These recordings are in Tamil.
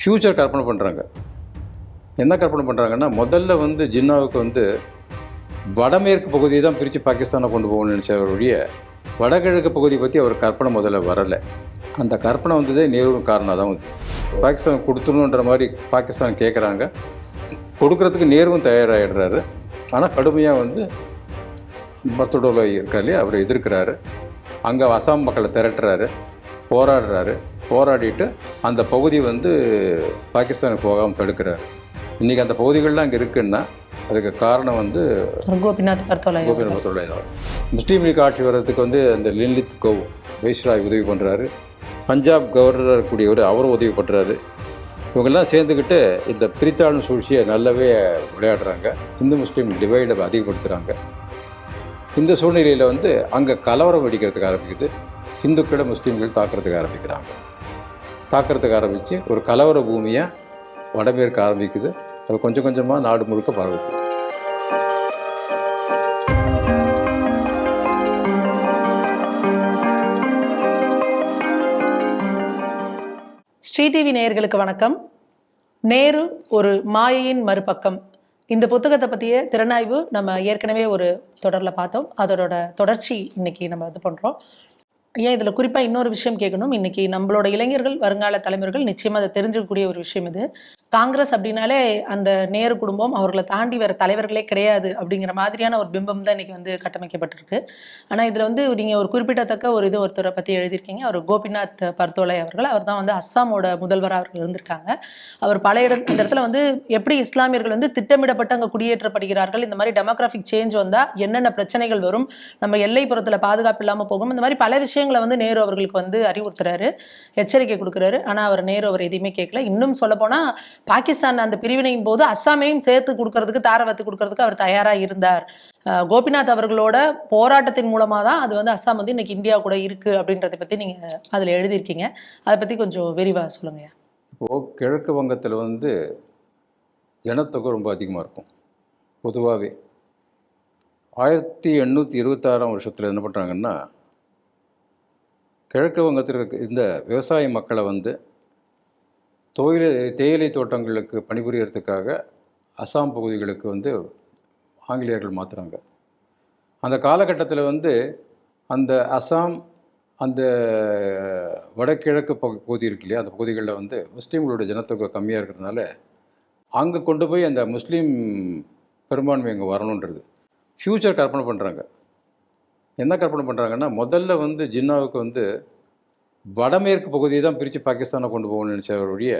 ஃப்யூச்சர் கற்பனை பண்ணுறாங்க என்ன கற்பனை பண்ணுறாங்கன்னா முதல்ல வந்து ஜின்னாவுக்கு வந்து வடமேற்கு பகுதியை தான் பிரித்து பாகிஸ்தானை கொண்டு போகணும்னு நினச்சவருடைய வடகிழக்கு பகுதி பற்றி அவர் கற்பனை முதல்ல வரலை. அந்த கற்பனை வந்ததே நேரு காரணம் தான் வந்து. பாகிஸ்தான் கொடுத்துணுன்ற மாதிரி பாகிஸ்தான் கேட்குறாங்க கொடுக்கறதுக்கு நேருவும் தயாராகிடுறாரு ஆனால் கடுமையாக வந்து பர்த்தடோவில் இருக்கார் இல்லையா? எதிர்க்கிறாரு. அங்கே அசாம் மக்களை திரட்டுறாரு. போராடுறாரு. போராடிட்டு அந்த பகுதி வந்து பாகிஸ்தானுக்கு போகாமல் தடுக்கிறாரு. இன்றைக்கி அந்த பகுதிகள்லாம் அங்கே இருக்குன்னா அதுக்கு காரணம் வந்து கோபிநாத் பர்தோலை கோபிநாமத்துடைய முஸ்லீம் லீக் ஆட்சி வர்றதுக்கு வந்து அந்த லின்லித் கவ் வைஸ்ராய் உதவி பண்ணுறாரு பஞ்சாப் கவர்னராக இருக்கக்கூடியவர் அவரும் உதவி பண்ணுறாரு இவங்கெல்லாம் சேர்ந்துக்கிட்டு இந்த பிரித்தாளும் சூழ்ச்சியை நல்லாவே விளையாடுறாங்க. இந்து முஸ்லீம் டிவைடை அதிகப்படுத்துகிறாங்க இந்த சூழ்நிலையில் வந்து அங்கே கலவரம் வெடிக்கிறதுக்கு ஆரம்பிக்குது. ஹிந்துக்களை முஸ்லீம்கள் தாக்குறதுக்கு ஆரம்பிக்கிறாங்க. தாக்குறதுக்கு ஆரம்பித்து ஒரு கலவர பூமியாக வடமேற்கு ஆரம்பிக்குது. அது கொஞ்சம் கொஞ்சமாக நாடு முழுக்க பரவுது. ஸ்ரீ டிவி நேயர்களுக்கு வணக்கம். நேரு ஒரு மாயையின் மறுபக்கம். இந்த புத்தகத்தை பற்றிய திறனாய்வு நம்ம ஏற்கனவே ஒரு தொடரில் பார்த்தோம். அதோட தொடர்ச்சி இன்னைக்கு நம்ம இது பண்ணுறோம் ஏன் இதில் குறிப்பாக இன்னொரு விஷயம் கேட்கணும்? இன்னைக்கு நம்மளோட இளைஞர்கள் வருங்கால தலைமுறைகள் நிச்சயமாக அதை தெரிஞ்சுக்கக்கூடிய ஒரு விஷயம் இது. காங்கிரஸ் அப்படின்னாலே அந்த நேரு குடும்பம் அவர்களை தாண்டி வேற தலைவர்களே கிடையாது அப்படிங்கிற மாதிரியான ஒரு பிம்பம் தான் இன்னைக்கு வந்து கட்டமைக்கப்பட்டிருக்கு. ஆனால் இதில் வந்து நீங்கள் ஒரு குறிப்பிடத்தக்க ஒரு இது ஒருத்தரை பற்றி எழுதியிருக்கீங்க. அவர் கோபிநாத் பர்தோலை அவர்கள். அவர் தான் வந்து அஸ்ஸாமோட முதல்வராக அவர்கள் இருந்திருக்காங்க. அவர் பல இட இந்த இடத்துல வந்து எப்படி இஸ்லாமியர்கள் வந்து திட்டமிடப்பட்டு அங்கே குடியேற்றப்படுகிறார்கள் இந்த மாதிரி டெமோகிராஃபிக் சேஞ்ச் வந்தால் என்னென்ன பிரச்சனைகள் வரும் நம்ம எல்லைப்புறத்தில் பாதுகாப்பு இல்லாமல் போகும் இந்த மாதிரி பல விஷயங்களை வந்து நேரு அவர்களுக்கு வந்து அறிவுறுத்துறாரு எச்சரிக்கை கொடுக்குறாரு. ஆனால் அவர் நேரு அவர் எதையுமே கேட்கல. இன்னும் சொல்லப்போனால் பாகிஸ்தான் அந்த பிரிவினையின் போது அஸ்ஸாமையும் சேர்த்து கொடுக்கறதுக்கு தாரவத்து கொடுக்கறதுக்கு அவர் தயாராக இருந்தார். கோபிநாத் அவர்களோட போராட்டத்தின் மூலமாக தான் அது வந்து அஸ்ஸாம் வந்து இன்னைக்கு இந்தியா கூட இருக்கு அப்படின்றத பற்றி நீங்கள் அதில் எழுதியிருக்கீங்க. அதை பற்றி கொஞ்சம் விரிவாக சொல்லுங்க. இப்போது கிழக்கு வங்கத்தில் வந்து ஜனத்தொகை ரொம்ப அதிகமாக இருக்கும். பொதுவாகவே ஆயிரத்தி எண்ணூற்றி இருபத்தாறாம் வருஷத்தில் என்ன பண்ணுறாங்கன்னா கிழக்கு வங்கத்தில் இருக்க இந்த விவசாய மக்களை வந்து தொழில் தேயிலை தோட்டங்களுக்கு பணிபுரியறதுக்காக அசாம் பகுதிகளுக்கு வந்து ஆங்கிலேயர்கள் மாற்றுறாங்க அந்த காலகட்டத்தில் வந்து அந்த அசாம் அந்த வடகிழக்கு பகு பகுதி இருக்கு இல்லையா? அந்த பகுதிகளில் வந்து முஸ்லீம்களோட ஜனத்தொகை கம்மியாக இருக்கிறதுனால அங்கே கொண்டு போய் அந்த முஸ்லீம் பெரும்பான்மை அங்கே வரணுன்றது. ஃப்யூச்சர் கற்பனை பண்ணுறாங்க என்ன கற்பனை பண்ணுறாங்கன்னா முதல்ல வந்து ஜின்னாவுக்கு வந்து வடமேற்கு பகுதியை தான் பிரித்து பாகிஸ்தானை கொண்டு போகணும்னு நினச்சவருடைய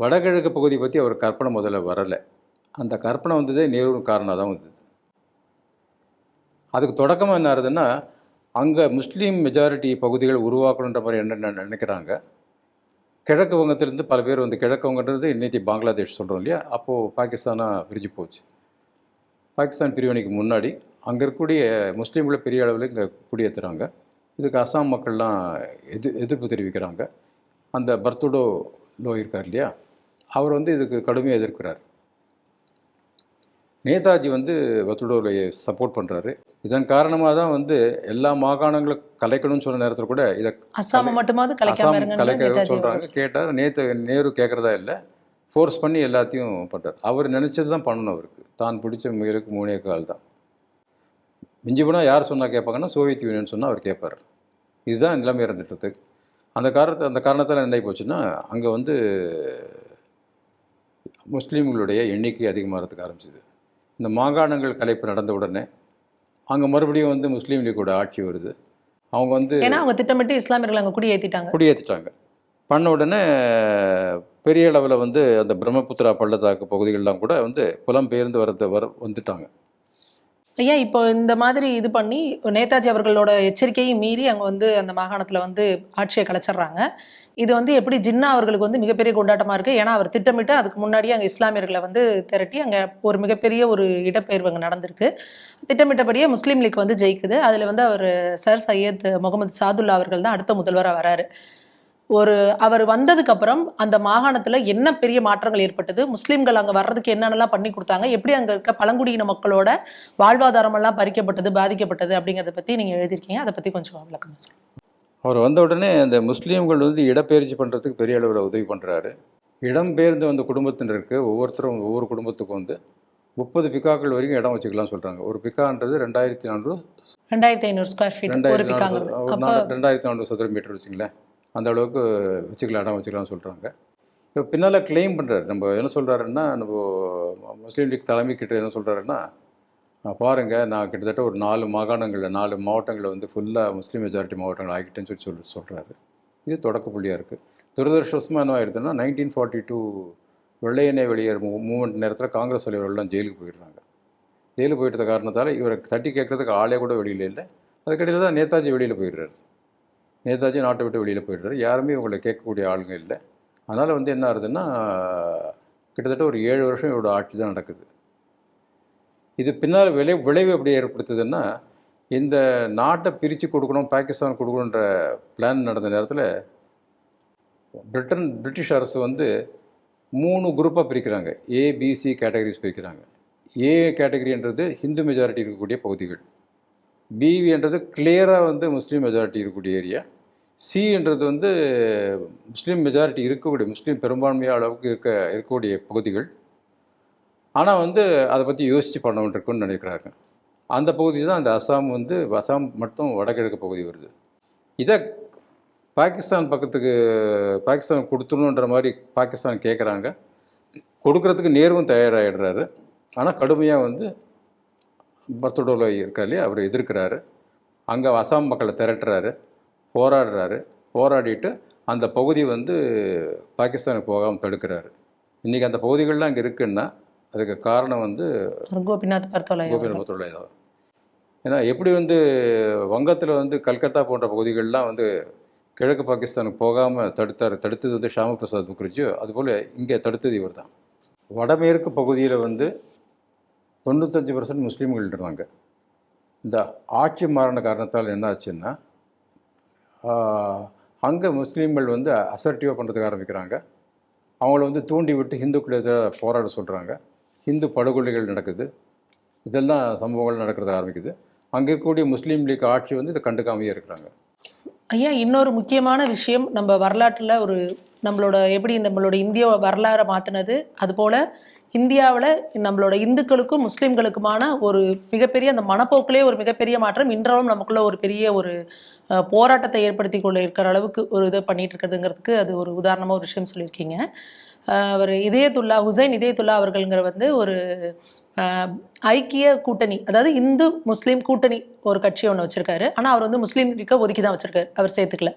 வடகிழக்கு பகுதி பற்றி அவர் கற்பனை முதல்ல வரலை. அந்த கற்பனை வந்ததே நேரு காரணம் தான் வந்தது. அதுக்கு தொடக்கமாக என்ன ஆகுதுன்னா அங்கே முஸ்லீம் மெஜாரிட்டி பகுதிகள் உருவாக்கணுன்ற மாதிரி என்ன நினைக்கிறாங்க. கிழக்கு வங்கத்திலேருந்து பல பேர் வந்து கிழக்கு வங்கன்றது இன்னைக்கு பங்களாதேஷ் சொல்கிறோம் இல்லையா? அப்போது பாகிஸ்தானாக பிரிஞ்சு போச்சு. பாகிஸ்தான் பிரிவினைக்கு முன்னாடி அங்கே இருக்கக்கூடிய முஸ்லீம்களை பெரிய அளவில் இங்கே குடியேற்றுறாங்க இதுக்கு அசாம் மக்கள்லாம் எது எதிர்ப்பு தெரிவிக்கிறாங்க. அந்த பர்துடோ லோ இருக்கார் இல்லையா? அவர் வந்து இதுக்கு கடுமையாக எதிர்க்கிறார். நேதாஜி வந்து பர்துடோவை சப்போர்ட் பண்ணுறாரு இதன் காரணமாக தான் வந்து எல்லா மாகாணங்களும் கலைக்கணும்னு சொன்ன நேரத்தில் கூட இதை மட்டுமாவது அசாம் இருங்கன்னு கலைக்க சொல்கிறாங்க கேட்டார். நேத்து நேரு கேட்குறதா இல்லை. ஃபோர்ஸ் பண்ணி எல்லாத்தையும் பண்ணுறார் அவர் நினச்சது தான் பண்ணணும் அவருக்கு. தான் பிடிச்ச முயலுக்கு மூணே கால் தான் மிஞ்சி போனால் யார் சொன்னால் கேட்பாங்கன்னா சோவியத் யூனியன் சொன்னால் அவர் கேட்பார். இதுதான் நிலைமை இருந்துட்டு அந்த காரணத்தை அந்த காரணத்தால் என்ன போச்சுன்னா அங்கே வந்து முஸ்லீம்களுடைய எண்ணிக்கை அதிகமாகிறதுக்கு ஆரம்பிச்சிது. இந்த மாகாணங்கள் கலைப்பு நடந்த உடனே அங்கே மறுபடியும் வந்து முஸ்லீம் லீக்கோட ஆட்சி வருது. அவங்க வந்து ஏன்னா அவங்க திட்டமிட்டு இஸ்லாமியர்கள் அங்கே குடியேற்றிட்டாங்க குடியேற்றிட்டாங்க பண்ண உடனே பெரிய அளவில் வந்து அந்த பிரம்மபுத்திரா பள்ளத்தாக்கு பகுதிகளெலாம் கூட வந்து புலம்பெயர்ந்து வரது வர வந்துட்டாங்க. ஐயா இப்போ இந்த மாதிரி இது பண்ணி நேதாஜி அவர்களோட எச்சரிக்கையும் மீறி அங்கே வந்து அந்த மாகாணத்தில் வந்து ஆட்சியை கலைச்சிடுறாங்க. இது வந்து எப்படி ஜின்னா அவர்களுக்கு வந்து மிகப்பெரிய கொண்டாட்டமாக இருக்குது ஏன்னா அவர் திட்டமிட்டு அதுக்கு முன்னாடியே அங்கே இஸ்லாமியர்களை வந்து திரட்டி அங்கே ஒரு மிகப்பெரிய ஒரு இடப்பெயர்வு அங்கே நடந்திருக்கு. திட்டமிட்டபடியே முஸ்லீம் லீக் வந்து ஜெயிக்குது. அதில் வந்து அவர் சர் சையத் முகமது சாதுல்லா அவர்கள் தான் அடுத்த முதல்வராக வராரு. ஒரு அவர் வந்ததுக்கு அப்புறம் அந்த மாகாணத்துல என்ன பெரிய மாற்றங்கள் ஏற்பட்டது? முஸ்லிம்கள் அங்க வர்றதுக்கு என்னென்னலாம் பண்ணி கொடுத்தாங்க? எப்படி அங்க இருக்க பழங்குடியின மக்களோட வாழ்வாதாரம் எல்லாம் பறிக்கப்பட்டது பாதிக்கப்பட்டது அப்படிங்கறத பத்தி நீங்க எழுதியிருக்கீங்க. அதை பத்தி கொஞ்சம் விளக்கமா சொல்லுங்க. அவர் வந்த உடனே அந்த முஸ்லீம்கள் வந்து இடப்பெயர்ச்சி பண்ணுறதுக்கு பெரிய அளவில் உதவி பண்ணுறாரு இடம்பெயர்ந்து வந்த குடும்பத்தினருக்கு ஒவ்வொருத்தரும் ஒவ்வொரு குடும்பத்துக்கும் வந்து முப்பது பிக்காக்கள் வரைக்கும் இடம் வச்சுக்கலாம் சொல்கிறாங்க ஒரு பிக்கான்றது ரெண்டாயிரத்தி நானூறு ரெண்டாயிரத்தி ஐநூறு ஸ்கொயர் ஃபீட் ஒரு ரெண்டாயிரத்தி நானூறு ரெண்டாயிரத்தி நானூறு சதுர மீட்டர் வச்சுங்களேன். அந்த அளவுக்கு வச்சுக்கலாம் இடம் வச்சுக்கலாம்னு சொல்கிறாங்க இப்போ பின்னால் க்ளைம் பண்ணுறாரு நம்ம என்ன சொல்கிறாருன்னா நம்ம முஸ்லீம் லீக் தலைமை கிட்ட என்ன சொல்கிறாருன்னா பாருங்கள் நான் கிட்டத்தட்ட ஒரு நாலு மாகாணங்களில் நாலு மாவட்டங்களில் வந்து ஃபுல்லாக முஸ்லீம் மெஜாரிட்டி மாவட்டங்கள் ஆகிட்டேன்னு சொல்லி சொல்லி சொல்கிறாரு இது தொடக்க புள்ளியாக இருக்குது துரதிருஷ்டவசமாக என்ன ஆயிடுதுன்னா நைன்டீன் ஃபார்ட்டி டூ வெள்ளையனே வெளியேற மூ மூமெண்ட் நேரத்தில் காங்கிரஸ் தலைவர்கள்லாம் ஜெயிலுக்கு போயிடுறாங்க. ஜெயிலுக்கு போயிட்ட காரணத்தால் இவரை தட்டி கேட்குறதுக்கு ஆளே கூட வெளியில் இல்லை. அதுக்கடையில் தான் நேதாஜி வெளியில் போயிடுறாரு. நேதாஜி நாட்டை விட்டு வெளியில் போயிடுறாரு. யாருமே இவங்களை கேட்கக்கூடிய ஆளுங்க இல்லை. அதனால் வந்து என்ன ஆகுதுன்னா கிட்டத்தட்ட ஒரு ஏழு வருஷம் இவரோட ஆட்சி தான் நடக்குது. இது பின்னால் விளை விளைவு எப்படி ஏற்படுத்துதுன்னா இந்த நாட்டை பிரித்து கொடுக்கணும் பாகிஸ்தான் கொடுக்கணுன்ற பிளான் நடந்த நேரத்தில் பிரிட்டன் பிரிட்டிஷ் அரசு வந்து மூணு குரூப்பாக பிரிக்கிறாங்க. ஏபிசி கேட்டகரிஸ் பிரிக்கிறாங்க. ஏ கேட்டகரின்றது ஹிந்து மெஜாரிட்டி இருக்கக்கூடிய பகுதிகள். பிவின்றது கிளியராக வந்து முஸ்லீம் மெஜாரிட்டி இருக்கக்கூடிய ஏரியா சின்றது வந்து முஸ்லீம் மெஜாரிட்டி இருக்கக்கூடிய முஸ்லீம் பெரும்பான்மையான அளவுக்கு இருக்க இருக்கக்கூடிய பகுதிகள். ஆனால் வந்து அதை பற்றி யோசித்து பண்ண வேண்டியிருக்குன்னு நினைக்கிறாங்க. அந்த பகுதி தான் அந்த அசாம் வந்து அசாம் மட்டும் வடகிழக்கு பகுதி வருது. இதை பாகிஸ்தான் பக்கத்துக்கு பாகிஸ்தான் கொடுத்துடணுன்ற மாதிரி பாகிஸ்தான் கேட்குறாங்க கொடுக்கறதுக்கு நேருவும் தயாராகிடுறாரு ஆனால் கடுமையாக வந்து பர்தடோவில் இருக்கார் இல்லையா அவர் எதிர்க்கிறாரு. அங்கே அசாம் மக்களை திரட்டுறாரு போராடுறாரு. போராடிட்டு அந்த பகுதி வந்து பாகிஸ்தானுக்கு போகாமல் தடுக்கிறாரு. இன்றைக்கி அந்த பகுதிகள்லாம் அங்கே இருக்குன்னா அதுக்கு காரணம் வந்து கோபிநாத் பர்தோலை கோபிநாத் தொழிலை தான். ஏன்னா எப்படி வந்து வங்கத்தில் வந்து கல்கத்தா போன்ற பகுதிகளெலாம் வந்து கிழக்கு பாகிஸ்தானுக்கு போகாமல் தடுத்தார் தடுத்தது வந்து ஷாம பிரசாத் முகர்ஜியோ அதுபோல் இங்கே தடுத்தது இவர் தான் வடமேற்கு பகுதியில் வந்து தொண்ணூத்தஞ்சு பர்சன்ட் முஸ்லீம்கள் இருந்தாங்க இந்த ஆட்சி மாறின காரணத்தால் என்ன ஆச்சுன்னா அங்கே முஸ்லீம்கள் வந்து அசர்ட்டிவாக பண்ணுறதுக்கு ஆரம்பிக்கிறாங்க. அவங்கள வந்து தூண்டி விட்டு ஹிந்துக்கள் எதிராக போராட சொல்கிறாங்க ஹிந்து படுகொலைகள் நடக்குது. இதெல்லாம் சம்பவங்கள் நடக்கிறது ஆரம்பிக்குது. அங்கே இருக்கக்கூடிய முஸ்லீம் லீக் ஆட்சி வந்து இதை கண்டுக்காமையே இருக்கிறாங்க. ஐயா இன்னொரு முக்கியமான விஷயம் நம்ம வரலாற்றில் ஒரு நம்மளோட எப்படி நம்மளோட இந்திய வரலாறை மாற்றினது அதுபோல் இந்தியாவில் நம்மளோட இந்துக்களுக்கும் முஸ்லீம்களுக்குமான ஒரு மிகப்பெரிய அந்த மனப்போக்கிலே ஒரு மிகப்பெரிய மாற்றம் இன்றாலும் நமக்குள்ள ஒரு பெரிய ஒரு போராட்டத்தை ஏற்படுத்தி கொள்ள இருக்கிற அளவுக்கு ஒரு இதை பண்ணிட்டு இருக்கிறதுங்கிறதுக்கு அது ஒரு உதாரணமாக ஒரு விஷயம் சொல்லியிருக்கீங்க. அவர் இதயத்துல்லா ஹுசைன் இதயத்துல்லா அவர்கள்ங்கிற வந்து ஒரு ஐக்கிய கூட்டணி அதாவது இந்து முஸ்லீம் கூட்டணி ஒரு கட்சி ஒன்று வச்சுருக்காரு. ஆனால் அவர் வந்து முஸ்லீம் ஒதுக்கி தான் வச்சுருக்காரு. அவர் சேர்த்துக்கல.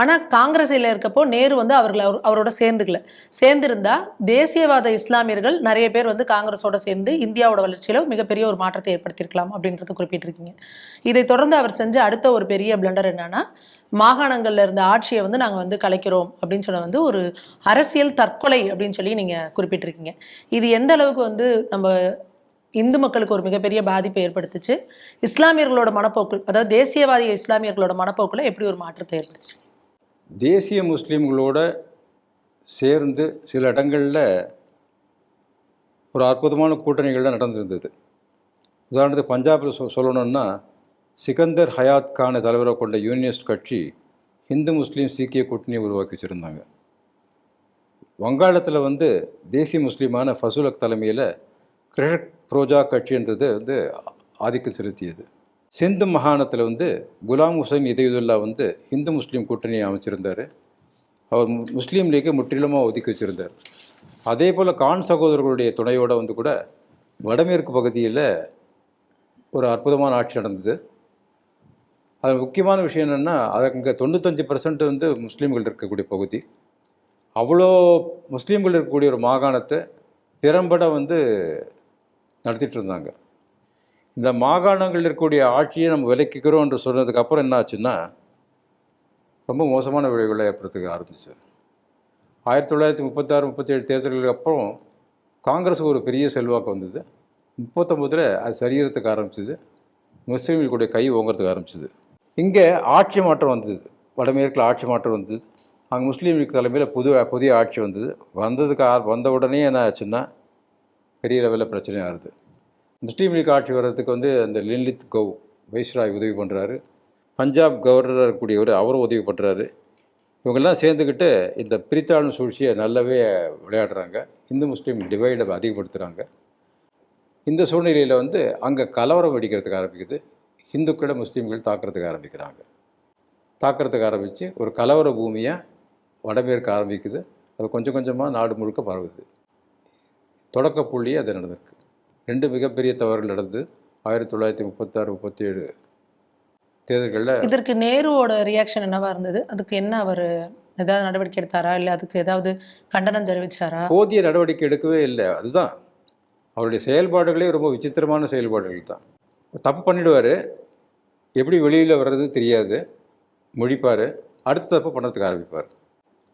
ஆனால் காங்கிரஸில் இருக்கப்போ நேரு வந்து அவர்களை அவர் அவரோட சேர்ந்துக்கல. சேர்ந்திருந்தா தேசியவாத இஸ்லாமியர்கள் நிறைய பேர் வந்து காங்கிரஸோட சேர்ந்து இந்தியாவோட வளர்ச்சியில் மிகப்பெரிய ஒரு மாற்றத்தை ஏற்படுத்தியிருக்கலாம் அப்படின்றத குறிப்பிட்டிருக்கீங்க. இதை தொடர்ந்து அவர் செஞ்ச அடுத்த ஒரு பெரிய பிளண்டர் என்னன்னா மாகாணங்களில் இருந்த ஆட்சியை வந்து நாங்கள் வந்து கலைக்கிறோம் அப்படின்னு சொன்ன வந்து ஒரு அரசியல் தற்கொலை அப்படின்னு சொல்லி நீங்கள் குறிப்பிட்டிருக்கீங்க. இது எந்த அளவுக்கு வந்து நம்ம இந்து மக்களுக்கு ஒரு மிகப்பெரிய பாதிப்பை ஏற்படுத்துச்சு? இஸ்லாமியர்களோட மனப்போக்கு அதாவது தேசியவாதி இஸ்லாமியர்களோட மனப்போக்கில் எப்படி ஒரு மாற்றத்தை ஏற்படுத்துச்சு? தேசிய முஸ்லீம்களோட சேர்ந்து சில இடங்களில் ஒரு அற்புதமான கூட்டணிகள்லாம் நடந்திருந்தது. உதாரணத்துக்கு பஞ்சாபில் சொ சொல்லணும்னா சிகந்தர் ஹயாத் கானை தலைவராக கொண்ட யூனியனிஸ்ட் கட்சி ஹிந்து முஸ்லீம் சீக்கிய கூட்டணியை உருவாக்கி வச்சுருந்தாங்க. வங்காளத்தில் வந்து தேசிய முஸ்லீமான ஃபசுலக் தலைமையில் கிரஷக் புரோஜா கட்சின்றது வந்து ஆதிக்கம் செலுத்தியது. சிந்து மாகாணத்தில் வந்து குலாம் ஹுசைன் இதயுதுல்லா வந்து ஹிந்து முஸ்லீம் கூட்டணியை அமைச்சிருந்தார். அவர் முஸ்லீம் லீக்கை முற்றிலுமாக ஒதுக்கி வச்சிருந்தார். அதே போல் கான் சகோதரர்களுடைய துணையோடு வந்து கூட வடமேற்கு பகுதியில் ஒரு அற்புதமான ஆட்சி நடந்தது. அது முக்கியமான விஷயம் என்னென்னா அது அங்கே தொண்ணூத்தஞ்சு பர்சன்ட் வந்து முஸ்லீம்கள் இருக்கக்கூடிய பகுதி. அவ்வளோ முஸ்லீம்கள் இருக்கக்கூடிய ஒரு மாகாணத்தை திறம்பட வந்து நடத்திட்டு இருந்தாங்க. இந்த மாகாணங்களில் இருக்கக்கூடிய ஆட்சியை நம்ம விலக்கிக்கிறோம் என்று சொன்னதுக்கு அப்புறம் என்ன ஆச்சுன்னா ரொம்ப மோசமான விளைவுகளை ஏற்படுத்துக்க ஆரம்பிச்சது. ஆயிரத்தி தொள்ளாயிரத்தி முப்பத்தாறு முப்பத்தேழு தேர்தல்களுக்கு அப்புறம் காங்கிரஸுக்கு ஒரு பெரிய செல்வாக்கு வந்தது. முப்பத்தொம்பதில் அது சரியறதுக்கு ஆரம்பிச்சது. முஸ்லீம்களுடைய கை ஓங்குறதுக்கு ஆரம்பிச்சது. இங்கே ஆட்சி மாற்றம் வந்தது. வடமேற்கில் ஆட்சி மாற்றம் வந்தது. அங்கே முஸ்லீம் தலைமையில் புது புதிய ஆட்சி வந்தது. வந்ததுக்கு ஆ- வந்த உடனே என்ன ஆச்சுன்னா பெரிய லெவலில் பிரச்சனை ஆகுது. முஸ்லீம் லீக் ஆட்சி வர்றதுக்கு வந்து அந்த லின்லித் கவ் வைஸ்ராய் உதவி பண்ணுறாரு பஞ்சாப் கவர்னராக இருக்கக்கூடியவர் அவரும் உதவி பண்ணுறாரு இவங்கெல்லாம் சேர்ந்துக்கிட்டு இந்த பிரித்தாளும் சூழ்ச்சியை நல்லாவே விளையாடுறாங்க. இந்து முஸ்லீம் டிவைடை அதிகப்படுத்துகிறாங்க இந்த சூழ்நிலையில் வந்து அங்கே கலவரம் வெடிக்கிறதுக்கு ஆரம்பிக்குது. இந்துக்களை முஸ்லீம்கள் தாக்குறதுக்கு ஆரம்பிக்கிறாங்க. தாக்குறதுக்கு ஆரம்பித்து ஒரு கலவர பூமியாக வடமேற்கு ஆரம்பிக்குது. அது கொஞ்சம் கொஞ்சமாக நாடு முழுக்க பரவுது. தொடக்க புள்ளி அது நடந்திருக்கு. ரெண்டு மிகப்பெரிய தவறுகள் நடந்து ஆயிரத்தி தொள்ளாயிரத்தி முப்பத்தாறு முப்பத்தி ஏழு தேர்தல்களில் இதற்கு நேருவோட ரியாக்ஷன் என்னவா இருந்தது? அதுக்கு என்ன அவர் ஏதாவது நடவடிக்கை எடுத்தாரா? இல்லை அதுக்கு ஏதாவது கண்டனம் தெரிவிச்சாரா? போதிய நடவடிக்கை எடுக்கவே இல்லை. அதுதான். அவருடைய செயல்பாடுகளே ரொம்ப விசித்திரமான செயல்பாடுகள் தான். தப்பு பண்ணிடுவார். எப்படி வெளியில் வர்றது தெரியாது. முழிப்பார். அடுத்த தப்பு பண்ணறதுக்கு ஆரம்பிப்பார்.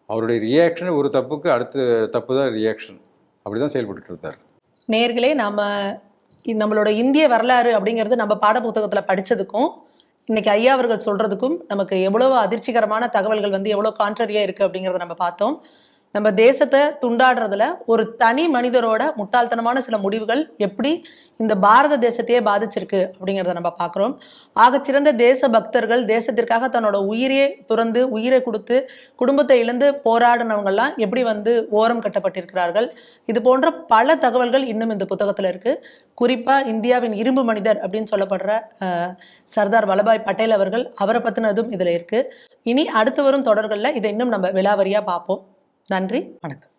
அவருடைய ரியாக்ஷன் ஒரு தப்புக்கு அடுத்த தப்பு தான் ரியாக்ஷன் அப்படி தான் செயல்பட்டு இருந்தார். நேர்களே நம்ம நம்மளோட இந்திய வரலாறு அப்படிங்கிறது நம்ம பாட புத்தகத்தில் படித்ததுக்கும் இன்னைக்கு ஐயா அவர்கள் சொல்றதுக்கும் நமக்கு எவ்வளவு அதிர்ச்சிகரமான தகவல்கள் வந்து எவ்வளோ கான்ட்ரரியா இருக்கு அப்படிங்கிறத நம்ம பார்த்தோம். நம்ம தேசத்தை துண்டாடுறதுல ஒரு தனி மனிதரோட முட்டாள்தனமான சில முடிவுகள் எப்படி இந்த பாரத தேசத்தையே பாதிச்சிருக்கு அப்படிங்கிறத நம்ம பார்க்குறோம் ஆகச்சிறந்த தேச பக்தர்கள் தேசத்திற்காக தன்னோட உயிரையே துறந்து உயிரை கொடுத்து குடும்பத்தை இழந்து போராடினவங்கெல்லாம் எப்படி வந்து ஓரம் கட்டப்பட்டிருக்கிறார்கள்? இது போன்ற பல தகவல்கள் இன்னும் இந்த புத்தகத்தில் இருக்குது குறிப்பாக இந்தியாவின் இரும்பு மனிதர் அப்படின்னு சொல்லப்படுற சர்தார் வல்லபாய் பட்டேல் அவர்கள் அவரை பற்றினதும் இதில் இருக்குது இனி அடுத்து வரும் தொடர்களில் இதை இன்னும் நம்ம விலாவரியாக பார்ப்போம். நன்றி வணக்கம்.